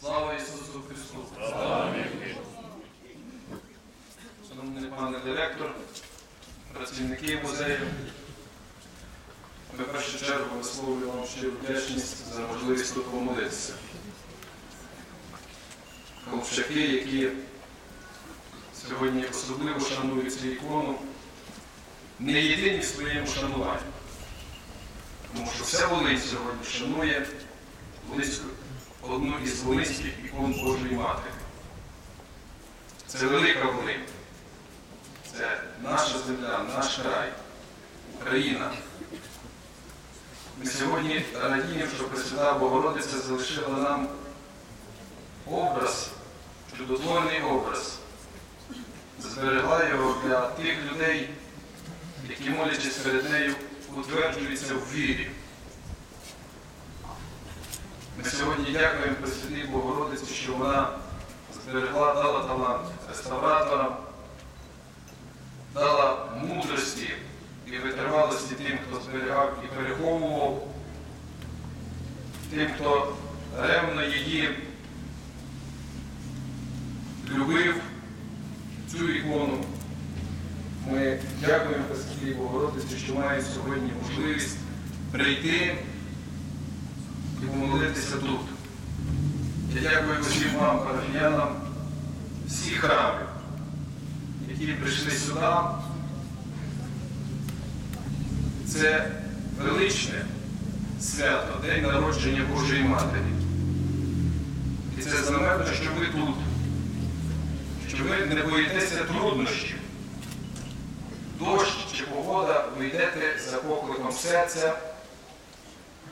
Слава Ісусу Христу! Шановний пане директор, працівники музею, ми в першу чергу висловлюємо вам щиру вдячність за можливість тут помолитися. Холмщаки, які сьогодні особливо шанують цю ікону, не єдині в своєму шануванні. Тому що вся Волинь сьогодні шанує Волинську, одну із волинських ікон Божої Матері. Це велика Волинь. Це наша земля, наш край, Україна. Ми сьогодні радіємо, що Пресвята Богородиця залишила нам образ, чудотворний образ, зберегла його для тих людей, які молячись перед нею, утверджуються в вірі. Ми сьогодні дякуємо Пресвятій Богородиці, що вона зберегла, дала талант реставраторам, дала мудрості і витривалості тим, хто зберігав і переховував, тим, хто ревно її любив цю ікону. Ми дякуємо Пресвятій Богородиці, що маємо сьогодні можливість прийти і помолитися тут. Я дякую усім вам, парафіянам, всіх храмів, які прийшли сюди. Це величне свято, День народження Божої Матері. І це знаменно, що ви тут, що ви не боїтеся труднощів. Дощ чи погода, ви йдете за покликом серця,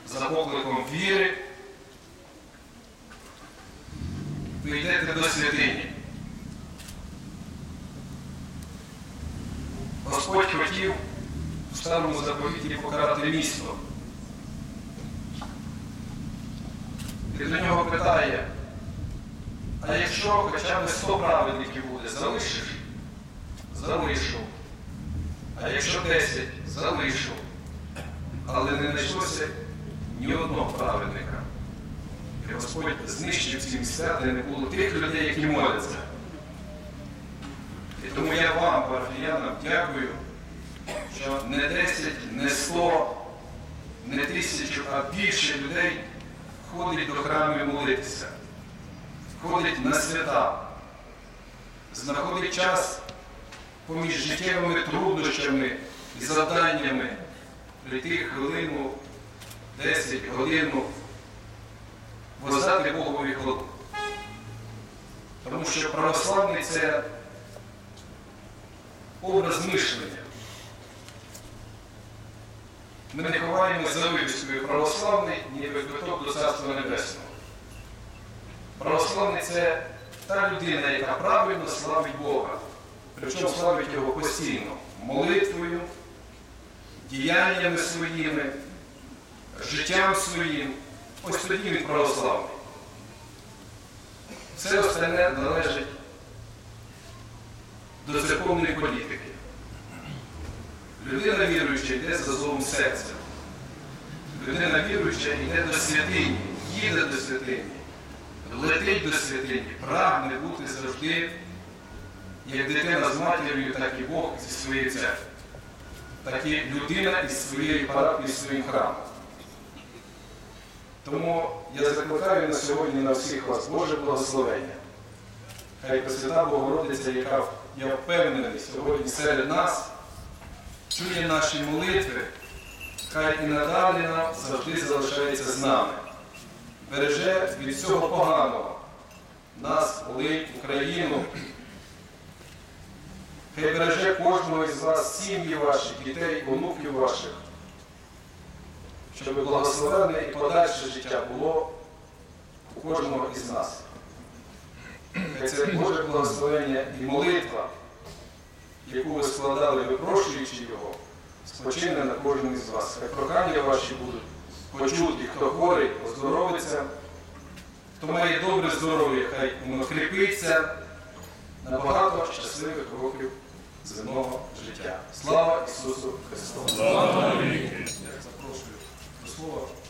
за покликом віри. Ви йдете до святині. Господь хотів в старому заповіті покарати місто. І до нього питає, а якщо хоча б 100 праведників буде, залишиш? Залишу. А якщо 10, залишу. Але не знайшлося ні одного праведника. І Господь знищив ці місця, де не було тих людей, які моляться. І тому я вам, парафіянам, дякую, що не 10, не 100, не тисячу, а більше людей ходить до храмів молитися, ходить на свята, знаходить час поміж життєвими труднощами і завданнями прийти хвилину, 10 годину, воздати Богові хвалу. Тому що православний це образ мишлення. Ми не ховаємо за вивіскою православний, ніби квиток до Царства Небесного. Православний це та людина, яка правильно славить Бога. Причому славить його постійно молитвою, діяннями своїми, життям своїм. Ось тоді він православний. Все остальне належить до церковної політики. Людина віруюча йде за зовом серця. Людина віруюча йде до святині, їде до святині, летить до святині, прагне бути завжди, як дитина з матір'ю, так і Бог зі своєю церквою. Так і людина із своєю парафією, своїм храмом. Тому я закликаю на сьогодні на всіх вас Боже благословення. Хай Пресвята Богородиця, яка, я впевнений, сьогодні серед нас, чує наші молитви, хай і надалі нам завжди залишається з нами. Береже від всього поганого нас, Волинь, Україну. Хай береже кожного із вас, сім'ї ваші, дітей, онуків ваших щоб благословенне і подальше життя було у кожного із нас. Хай це Боже благословення і молитва, яку ви складали, випрошуючи його, спочине на кожному із вас. Хай прохання ваші будуть почуті, хто хворий, оздоровиться, хто має добре здоров'я, хай воно кріпиться на багато щасливих років земного життя. Слава Ісусу Христу! Слава. Запрошую до слова